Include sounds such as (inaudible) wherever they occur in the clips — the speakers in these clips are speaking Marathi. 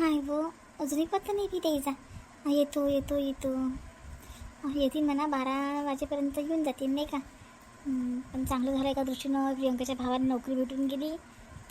काय वो अजूनही पत्ता नाही की त्याचा येतो येतो येतो. येतील म्हणा बारा वाजेपर्यंत येऊन जातील नाही का? पण चांगलं झालं एका दृष्टीनं. प्रियंकाच्या भावाला नोकरी भेटून गेली.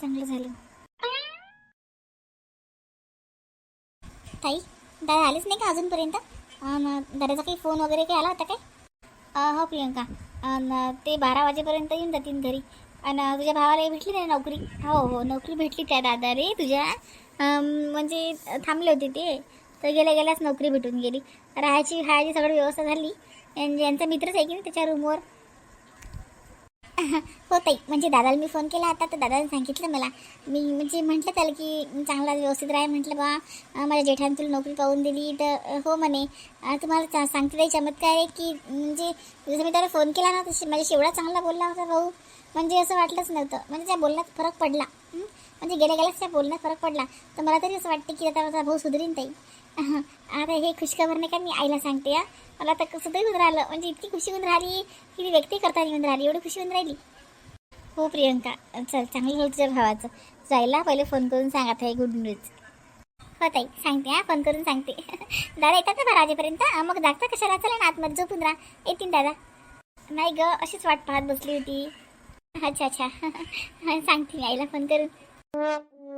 चांगलं झालं. ताई दादा आलेच नाही का अजूनपर्यंत? दादाचा काही फोन वगैरे काही आला होता काय? हो प्रियंका. ते बारा वाजेपर्यंत येऊन जातील घरी. आणि तुझ्या भावाला भेटली नाही नोकरी? हो हो नोकरी भेटली त्या दादा रे तुझ्या म्हणजे थांबले होते ते. तर गेल्या गेल्याच नोकरी भेटून गेली. राहायची खायची सगळी व्यवस्था झाली. आणि यांचा मित्रच आहे की त्याच्या रूमवर हो ताई. म्हणजे दादाला मी फोन केला आता तर दादाने सांगितलं मला. मी म्हणजे म्हटलं त्याला की चांगला व्यवस्थित राहा म्हटलं बा माझ्या जेठाने तुला नोकरी पाहून दिली तर हो म्हणे. तुम्हाला चा- सांगते ताई चमत्कार आहे की म्हणजे जसं मी त्याला फोन केला ना तशी माझ्याशी एवढा चांगला बोलला होता भाऊ. म्हणजे असं वाटलंच नव्हतं. म्हणजे त्या बोलण्यात फरक पडला. म्हणजे गेल्या गेल्याच त्या बोलण्यात फरक पडला. तर मला तरी असं वाटतं की आता माझा भाऊ सुधरीन ताई. आता हे खुशखबर नाही का? मी आईला सांगते या मला आता कसं तरी होऊन राहिलं. म्हणजे इतकी खुशी होऊन राहिली की मी व्यक्ती करता येऊन राहिली. एवढी खुशी होऊन राहिली. हो प्रियंका. चल चांगलं होईल तुझ्या भावाचं. जायला पहिले फोन करून सांगा ताई गुड न्यूज हो ताई. सांगते हा. फोन करून सांगते. (laughs) दादा येतात ना बारा वाजेपर्यंत? मग दाखता कशाला? चला ना आतमध्ये झोपून राहा. येतील दादा. नाही ग अशीच वाट पाहत बसली होती. अच्छा अच्छा. (laughs) सांगते मी आईला फोन करून.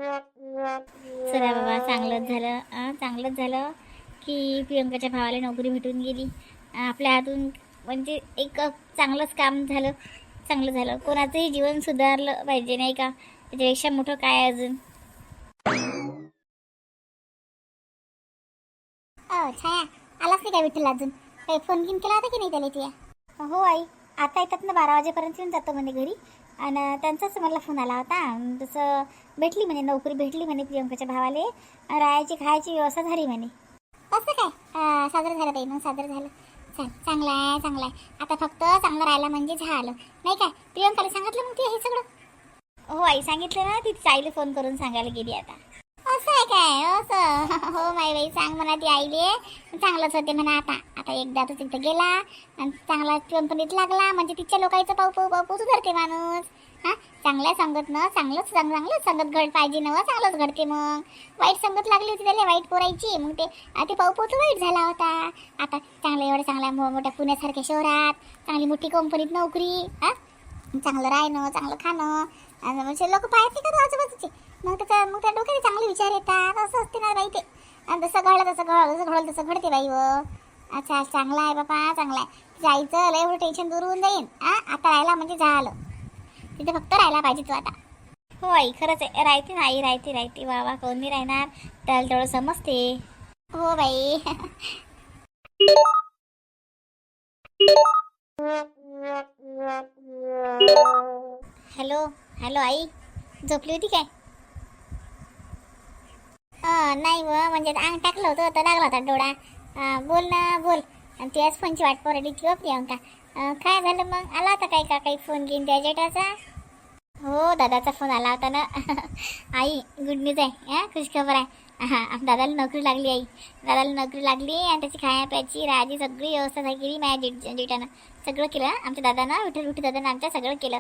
चला बाबा चांगलंच झालं. चांगलंच झालं की प्रियंकाच्या भावाला नोकरी भेटून गेली. आपल्या हातून म्हणजे एक चांगलंच काम झालं. चांगलं झालं. कोणाचंही जीवन सुधारलं पाहिजे नाही का? त्याच्यापेक्षा मोठं काय अजून? छाया आलाच नाही काय विठ्ठल अजून? काही फोन घेऊन केला होता की नाही त्याला तुया हो आई. आता येतात ना बारा वाजेपर्यंत येऊन जातो म्हणे घरी. आणि त्यांचाच मला फोन आला होता. तसं भेटली म्हणे नोकरी भेटली म्हणे प्रियंकाच्या भावाले. राहायची खायची व्यवस्था झाली म्हणे. असं काय? साजरं झालं ताई मग साजरं झालं. चल चांगलं आहे चांगलं आहे. आता फक्त चांगलं राहिला म्हणजे झालं. नाही काय प्रियंकाला सांगितलं मग ते हे सगळं? हो आई सांगितलं ना ती आईला फोन करून सांगायला गेली आता. असं आहे काय? असं. (laughs) हो माई बाई सांग म्हणा ती आईले. चांगलंच होते म्हणा आता. आता एकदा तो तिथं गेला आणि चांगला कंपनीत लागला. म्हणजे तिच्या लोकांचं पाऊ पाऊ पाऊ सुधारते माणूस. हा? चांगल्या संगत न चांगलंच चांग चांगलंच संगत घड पाहिजे ना चांगलंच घडते मग. वाईट संगत लागली होती त्याला वाईट पोरायची. मग ते ते पाऊ पाऊ वाईट झाला होता. आता चांगल्या एवढ्या चांगल्या मोठ्या पुण्यासारख्या शहरात चांगली मोठी कंपनीत नोकरी हा? चांगलं राहणं चांगलं खाणं. आणि म्हणजे लोक पाहायचे का तो आजूबाजूचे? मग त्याच्या मग त्या डोक्यात चांगले विचार येतात. असं असते ना बाई ते. आणि जसं घडलं तसं घडलं जसं घडलं तसं घडते बाई व अच्छा चांगला आहे बापा चांगला आहे. जायचं लय एवढं टेन्शन दूर होऊन जाईन. आ आता राहिला म्हणजे झालं. तिथे फक्त राहायला पाहिजे तू आता. हो आई खरंच आहे. राहते ना आई राहते राहते. वा वा कोणी राहणार. त्याला तेवढं समजते. हो बाई. (laughs) हॅलो आई झोपली होती काय? नाही व म्हणजे अंग टाकलं होतं तर लागला होता डोळा. बोल ना बोल. आणि त्याच फोनची वाट पोराडी किंवा हो, प्रियंका. काय झालं मग? आला होता काय का काही फोन घेऊन त्या जेटाचा हो दादाचा फोन आला होता ना. (laughs) आई गुड न्यूज आहे. हा खुशखबर आहे. हा दादाला नोकरी लागली आई. दादाला नोकरी लागली आणि त्याची खाया प्यायची राहायची सगळी व्यवस्था केली माझ्या जेट जेठानं. सगळं केलं आमच्या दादानं विठ्ठल विठ्ठल दादानं आमच्या सगळं केलं.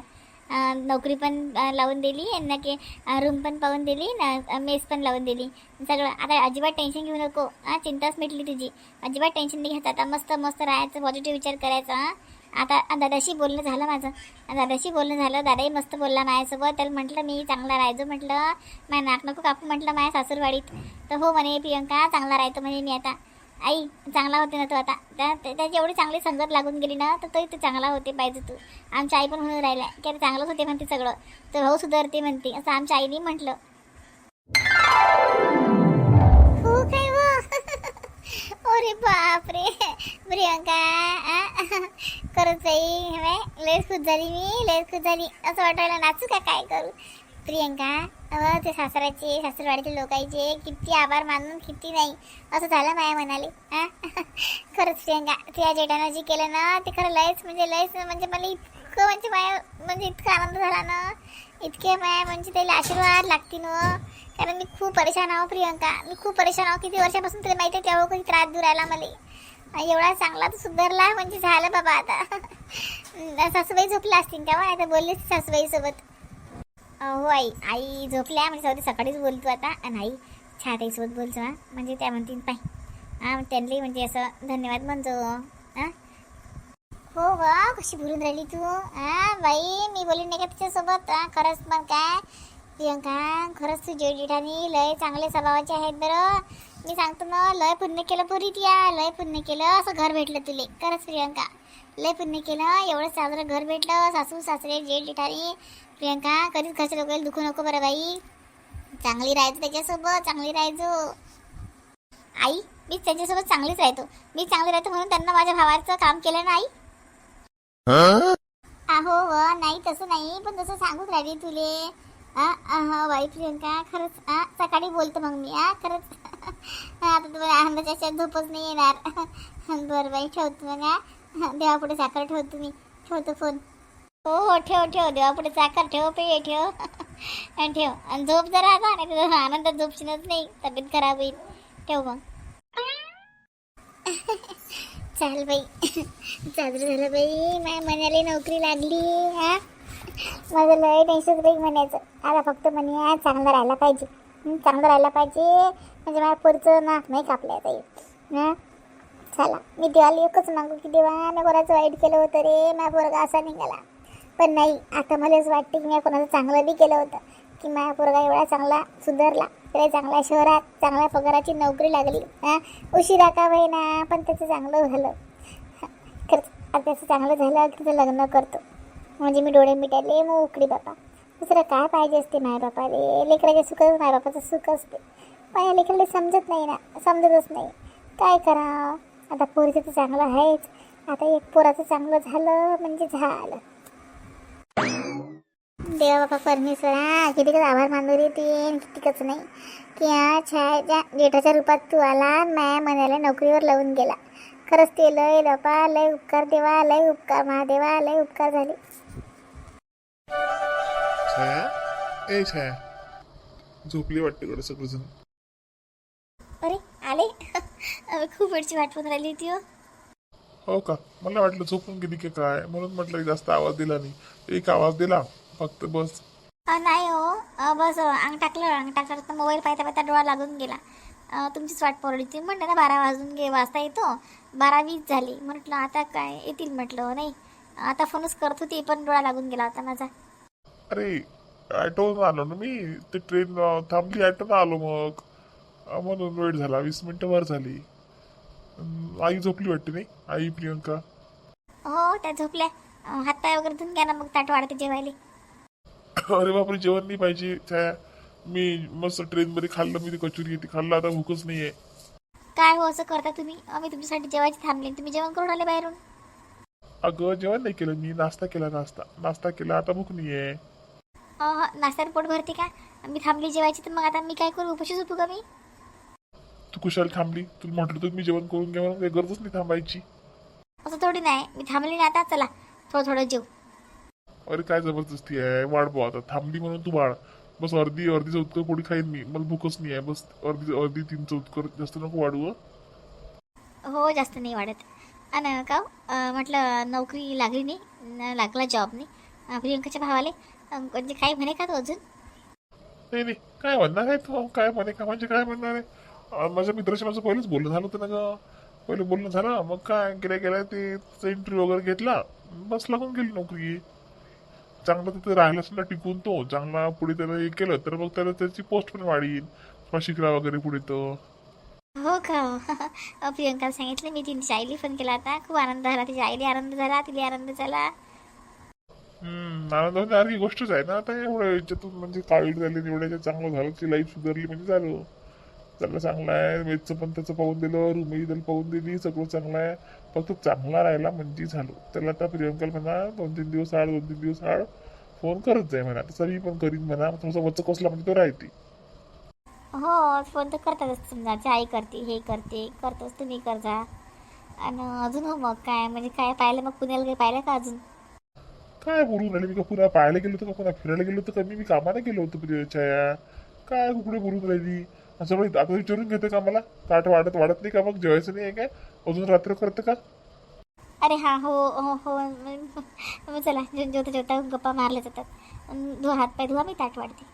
नोकरी पण लावून दिली यांना की रूम पण पाहून दिली ना मेस पण लावून दिली. सगळं आता अजिबात टेन्शन घेऊ नको हां चिंताच मिटली तुझी. अजिबात टेन्शन नाही घ्यायचं आता मस्त मस्त राहायचं पॉझिटिव्ह विचार करायचा हां आता दादाशी बोलणं झालं माझं. दादाशी बोलणं झालं दादाही मस्त बोलला माझ्यासोबत त्याला म्हटलं मी चांगला राहायचो म्हटलं माझ्या नाक नको कापू म्हटलं माझ्या सासूरवाडीत. तर हो म्हणे प्रियंका चांगला राहतो म्हणे मी आता. आई चांगला होते ना तो आता? त्या त्याची एवढी चांगली संगत लागून गेली ना तर तोही तू चांगला होते पाहिजे तू. आमच्या आई पण म्हणून राहिल्या की अरे चांगलंच होते म्हणते सगळं. तर भाऊ सुधारते म्हणते असं आमच्या आईने म्हटलं. हो काय अरे (laughs) बापरे! प्रियंका करत खरंच बाई लयच खुश झाली मी लयच खुश झाली. असं वाटायला नाचू का? काय करू? प्रियंका अव ते सासऱ्याचे सासरवाडीचे लोकांचे किती आभार मानून किती नाही. असं झालं माया म्हणाले (laughs) खरंच प्रियंका तुझ्या जेठानं जे केलं ना ते खरं लयच म्हणजे लयच म्हणजे मला इतकं म्हणजे माया म्हणजे इतका आनंद झाला ना. इतके माया म्हणजे त्याला आशीर्वाद लागतील कारण मी खूप परेशान आहो प्रियंका मी खूप परेशान आहो. किती वर्षापासून तुला माहिती आहे तेव्हा कधी त्रास दूर राहिला मला. एवढा चांगला तर सुधारला म्हणजे झालं बाबा आता. (laughs) सासूबाई झोपला असतील तेव्हा आता तर सासूबाईसोबत. होय. हो आई आई झोपल्या म्हणजे सगळी सकाळीच बोलतो आता. आणि आई छाताईसोबत बोलतो हा. म्हणजे त्या म्हणतील पाय. हा त्यांनाही म्हणजे असं धन्यवाद म्हणतो. हां? हो वा कशी बोलून राहिली तू? हा बाई मी बोलून नाही का तिच्यासोबत? खरंच मग काय? प्रियंका खरंच तू जेठानी लय चांगले स्वभावाचे आहेत बरं. मी सांगतो ना लय पुण्य केलं पुरी या लय पुण्य केलं असं घर भेटलं तुले. खरंच प्रियंका. लय पुण्य केलं एवढं साजरं घर भेटलं सासू सासरे जेठ जेठानी प्रियंका कधीच घरच्या लोकांना दुखू नको बरं बाई. चांगली राहायचं त्याच्यासोबत चांगली राहायचो. आई मी त्यांच्यासोबत चांगलीच राहतो. मी चांगली राहतो म्हणून त्यांना माझ्या भावाचं काम केलं ना आई? अहो व नाही तसं नाही पण तसं सांगूच राहिली तुले. आ, बाई प्रियंका खरंच आ, सकाळी बोलतो मग मी आ खरंच. (laughs) आता तुम्हाला आनंदाच्या झोपच नाही येणार. (laughs) बरं बाई ठेवतो मग हा देवापुढे साखर ठेवतो मी. ठेवतो फोन. हो हो ठेव ठेव देवापुढे साखर ठेव पे ठेव. (laughs) आणि ठेव. आणि झोप जरा आता नाही तर आनंदात झोपशीनच नाही तब्येत खराब होईल. ठेव मग. चाल बाई. साजरं झालं बाई माझ्या मनाला नोकरी लागली हा माझं लय टेन्शन बाई म्हणायचं. आता फक्त म्हणे चांगलं राहायला पाहिजे. चांगलं राहायला पाहिजे. म्हणजे माझ्या पुढचं नाक नाही कापल्या जाईल हां. चला मी देवाला एकच मागू की देवा मी कोणाचं वाईट केलं होतं रे? माझा पोरगा असा निघाला. पण नाही आता मलाच वाटते की मी कोणाचं चांगलं बी केलं होतं. की माझा पोरगा एवढा चांगला सुधारला. त्याला चांगल्या शहरात चांगल्या पगाराची नोकरी लागली. हां? उशिरा का ना पण त्याचं चांगलं झालं. खरंच आता त्याचं चांगलं झालं की त्याचं लग्न करतो. म्हणजे मी डोळे मिटायले मग उकडी बापा दुसरं काय पाहिजे असते मायबापाले लेकराचे सुखच मायबापाचं सुख असते. पण या लेकराला समजत नाही ना समजतच नाही. काय करा आता पोरीचं तर चांगलं आहेच. आता एक पोराचं चांगलं झालं म्हणजे झालं. देवा बापा परमेश्वरा कितीकच आभार मानू रे ते. कितीकच नाही. की हा छायाच्या जेठाच्या रूपात तू आला माया मनाला नोकरीवर लावून गेला. खरंच ते लय बापा लय उपकार देवा लय उपकार महादेवा लय उपकार झाले. छाया? ए छाया. झोपली वाटते कडे सगळेजण. अरे आले? अबे, खूप वेळची वाट पाहून राहिली होती हो. हो का? मला वाटलं झोपून गेली की काय? म्हणून म्हटलं जास्त आवाज दिला नाही. एक आवाज दिला फक्त बस. अ, नाही हो. अ, बस अ, अंग टाकलं अंग टाकलं तर मोबाईल पाहता पाहता डोळा लागून गेला. अ, तुमचीच वाट पडली ती म्हटलं ना बारा वाजून गे वाजता येतो. बारा वीस झाली. म्हटलं आता काय? येतील म्हटलं नाही? आता फोनच करत होती पण डोळा लागून गेला होता माझा. अरे ॲटोनं आलो ना मी ते ट्रेन थांबली ॲटोनं आलो मग. म्हणून वेळ झाला वीस मिनटं वर झाली. आई झोपली वाटते नाही? आई प्रियंका? हो त्या झोपल्या. हातपाय वगैरे धुवून घ्या ना मग ताट वाढते जेवायला. अरे बापरे जेवण नाही पाहिजे. छाया मी मस्त ट्रेनमध्ये खाल्लं मी ती कचोरी ती खाल्लं आता भूकच नाही आहे काय हो असं करता तुम्ही? आम्ही तुमच्यासाठी जेवायची थांबले तुम्ही जेवण करून आले बाहेरून. अगं जेवण नाही केलं मी नाश्ता केला नाश्ता. नाश्ता केला आता भूक नाही आहे अ, नाश्त्यात पोट भरते का? मी थांबली जेवायची तर मग आता मी काय करू? उपाशी झोपू का मी? तू कुशाल थांबली. तुला म्हटलं होतं मी जेवण करून घ्या काही गरजच नाही थांबायची. असं थोडी नाही. मी थांबली ना आता. चला थोडं थोडं जेव. अरे काय जबरदस्ती आहे? वाढ भाऊ आता. थांबली म्हणून तू वाढ. बस अर्धी अर्धी चौतकर पोळी खाईन मी. मला भूकच नाही आहे. बस अर्धी अर्धी तीन चौतकर जास्त नको वाढू हं. हो जास्त नाही वाढत. आणि का म्हटलं नोकरी लागली नाही. न लागला जॉब नाही. अं, प्रियंकाच्या भावाले. म्हणजे काही म्हणे का तो अजून? नाही नाही. काय म्हणणार आहे तू? काय म्हणे का? म्हणजे काय म्हणणार आहे? माझ्या मित्राशी माझं पहिलेच बोलणं झालं होतं ना ग. पहिलं बोलणं झालं. मग काय गेल्या गेल्या ते इंटरव्ह्यू वगैरे घेतला. बस लागून गेली नोकरी. चांगलं तिथे राहिलं ना टिकून तो. चांगला पुढे त्याला हे केलं तर मग त्याला त्याची पोस्ट पण वाढीन शिकला वगैरे पुढे तो. हो का? (laughs) अं, प्रियंकाला सांगितलं मी. तिने आईली फोन केला आता खूप आनंद झाला. तिच्या आईला आनंद झाला. तिला आनंद झाला. आनंद सारखी गोष्टच आहे ना आता एवढ्या याच्यातून म्हणजे काळी झाली एवढ्या चांगलं झालं ती लाईफ सुधारली म्हणजे झालं. त्याला चांगलं आहे मेजचं पण त्याचं पाहून दिलं रूमही त्याला पाहून दिली सगळं चांगलं आहे. फक्त चांगला राहिला म्हणजे झालं. त्याला आता प्रियंकाला म्हणा दोन तीन दिवस आड दोन तीन दिवस आड फोन करत जाय म्हणा. तसं मी पण करीन म्हणा थोडासा वच कसला म्हणजे तो राहते. हो फोन तर करतातच समजा. आई करते हे करते करतोच तुम्ही करजा. आणि अजून मग काय? म्हणजे काय पाहिलं मग पुण्याला काही पाहिलं का अजून? काय बोलून राहिले मी का पुन्हा पाहायला गेलो होतो का? पुन्हा फिरायला गेलो होतो का? मी मी कामाला गेलो होतो प्रियच्या काय कुकडे बोलून राहिली असं म्हणजे आता विचारून घेते का मला? ताट वाढत वाढत नाही का मग? जेवायचं नाही आहे काय? अजून रात्र करते का? अरे हा हो हो हो. (laughs) चला जेवता जेवता गप्पा मारल्या जातात. धुवा हात पाय धुवा मी ताट वाढते.